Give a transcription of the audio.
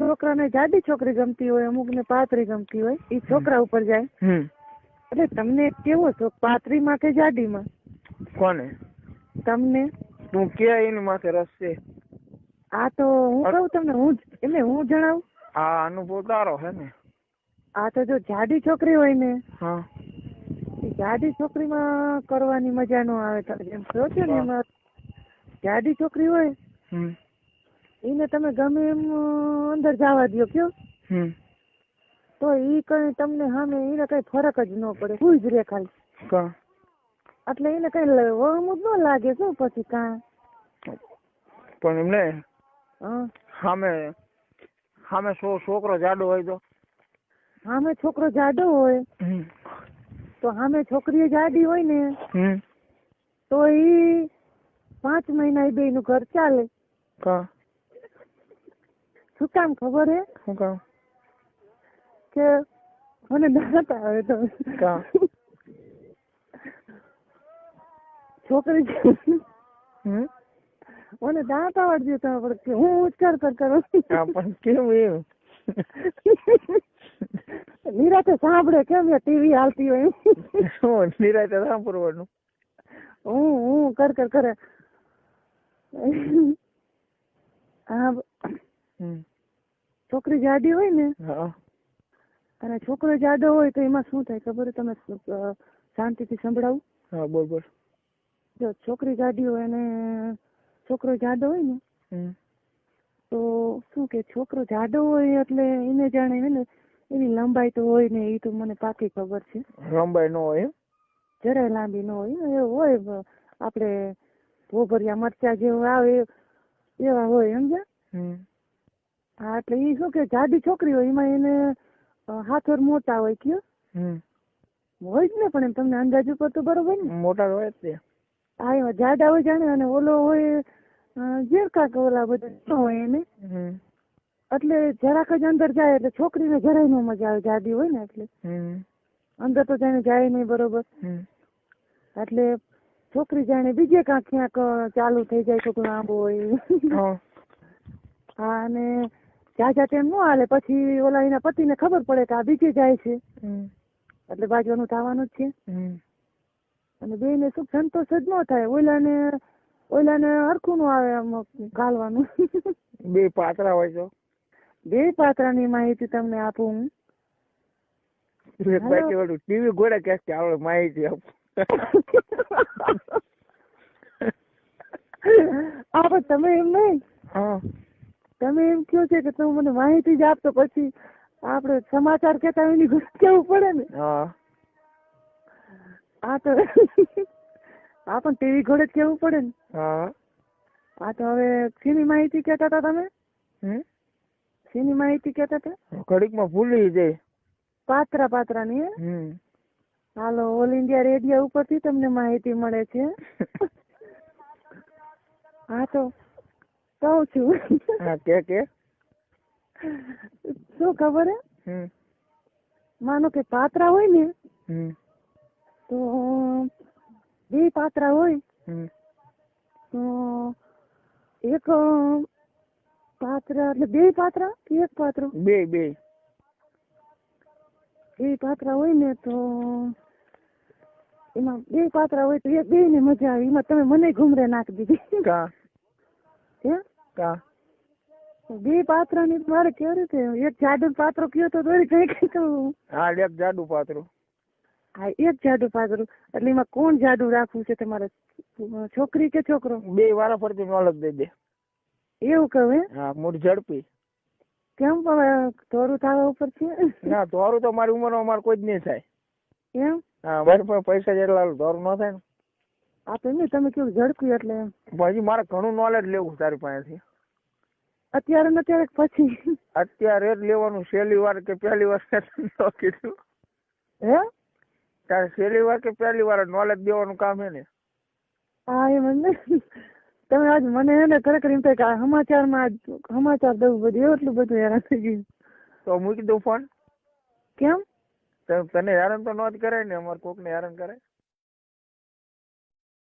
છોકરાને જાડી છોકરી ગમતી હોય અમુક ને પાતળી ગમતી હોય એ છોકરા ઉપર જાય. એટલે તમને કેવો શોખ પાતળીમાં કે જાડીમાં? કોને? તમને? તું કે એની માથે રસ છે? આ તો હું કહું તમને હું એટલે હું જણાવું. હા અનુભવ તારો હે ને. આ તો જો જાડી છોકરી હોય ને હા. એ જાડી છોકરીમાં કરવાની મજા નો આવે. જેમ કહો છો ને એમાં જાડી છોકરી હોય હમ. એને તમે ગમે એમ અંદર જવા દો કયો? તો ઈ કઈ તમને સામે એને કઈ ફરક જ ન પડે હું જ રે ખાલી એટલે એને કઈ વહમું જ ન લાગે શું પછી કા? પણ એમને સામે સામે છોકરો જાડો હોય તો? સામે છોકરો જાડો હોય તો સામે છોકરી જાડી હોય ને તો ઈ પાંચ મહિના બે નું ઘર ચાલે. કા. શું કામ ખબર હે? શું કામ? કે મને દાંત આવે તો કા? છોકરી હમ? મને દાંત આવડતી તો પણ કે હું ઉચ્ચાર કર હા કરું પણ કેમ એવું નિરાતે સાંભળે કેમ ટીવી હાલતી હોય એમ. શું નિરાતે સાંભળવાનું. હું હું કર કર કરે. હા છોકરી જાડી હોય ને હા. અને છોકરો જાડો હોય તો એમાં શું થાય ખબર તમે શાંતિથી સંભળાવું. હા બોલ બોલ. જો છોકરી જાડી હોય અને છોકરો જાડો હોય ને તો શું કે છોકરો જાડો હોય એટલે એને જાણે હે ને એની લંબાઈ તો હોય ને એ તો મને પાકી ખબર છે. લંબાઈ ન હોય? જરાય લાંબી ન હોય એવું હોય આપણે ભોભરિયા મરચા જેવું આવે એ- એવા હોય સમજ્યા? હમ. હા એટલે એ શું કે જાડી છોકરી હોય એમાં એને હાથોર મોટા હોય કયો? હોય જ ને પણ એમ તમને અંદાજ ઉપર તો બરોબર ને. મોટા હોય જ હા એમાં જાડા હોય જાણે અને ઓલો હોય ઝેરકા કે ઓલા બધા હોય એને. એટલે જરાક જ અંદર જાય એટલે છોકરીને જરાય નો મજા આવે જાડી હોય ને એટલે. હમ. અંદર તો જાણે જાય નહીં બરોબર. એટલે છોકરી જાણે બીજે કાંક ક્યાંક ચાલુ થઈ જાય છોકરું આંબો હોય. હા અને જ્યાં તેમ ન હાલે. પછી ઓલા એના પતિને ખબર પડે કે આ બીજે જાય છે. એટલે બાજવાનું થવાનું જ છે. અને બે ને સુખ સંતોષ જ ન થાય. ઓલાને ઓલાને હરખું નું આવે આમ ગાલવાનું. બે પાત્રા હોય તો? બે પાત્રાની માહિતી તમને આપું હું. ઓલું ટીવી ગોળા ક્યાંક આવડે? માહિતી આપ. આ પણ તમે એમ નહીં. હા. તમે એમ કહો છે કે તમે મને માહિતી જ આપતો પછી આપણે સમાચાર કેતા એની કેવું પડે ને? હા. આ તો આ પણ ટીવી ઘોડે જ કેવું પડે ને. હા. આ તો હવે સીની માહિતી કેતા હતા તમે? શેની માહિતી કેતા હતા? ઘડીકમાં ભૂલી જાય. પાત્રા પાત્રાની ની હાલો ઓલ ઇન્ડિયા રેડિયો ઉપરથી તમને માહિતી મળે છે. હા તો કહું છું. હા કે કે? શું ખબર હે? માનો કે પાત્રા હોય ને તો બે પાત્રા હોય તો એક પાત્રા એટલે બે પાત્રા કે એક પાત્ર? બે બે. બે પાત્રા હોય ને તો એમાં બે પાત્રા હોય તો એક બે ને મજા આવે. એમાં તમે મને ઘુમરે નાખી દીધી. હે? બે પાત્રની મારે કેવી રીતે એક જાડુ પાત્ર કયો તો દોરી કહું હા એક જાડુ પાત્ર. હા એક જાડુ પાત્રું. એટલે એમાં કોણ જાડુ રાખવું છે તમારે? છોકરી કે છોકરો? બે વારા ફરતી નોલક દઈ દે. એવું કહે હા મૂળ ઝડપી. કેમ પણ થોડું થવા ઉપર છે? ના ધોરું તો મારી ઉંમરમાં મારે કોઈ જ નહીં થાય. એમ? હા મારી પાસે પૈસા જેટલા હાલે ન થાય ને. આ તો નહીં તમે કેવું ઝડપી એટલે ભાઈ મારે ઘણું નોલેજ લેવું તારી પાસેથી. અત્યારે ને અત્યારે પછી. અત્યારે જ લેવાનું છેલ્લી વાર કે પહેલી વાર ન કીધું. હે? તારે છેલ્લી વાર કે પહેલી વાર નોલેજ દેવાનું કામ હે ને? હા એ મને તમે આજ મને હે ને ખરેખર એમ થાય કે આ સમાચારમાં સમાચાર દઉં બધું એટલું બધું હેરાન થઈ ગયું. તો મૂકી દઉં ફોન કેમ? તને હેરાન તો ન જ કરાય ને અમારે કોકને હેરાન કરે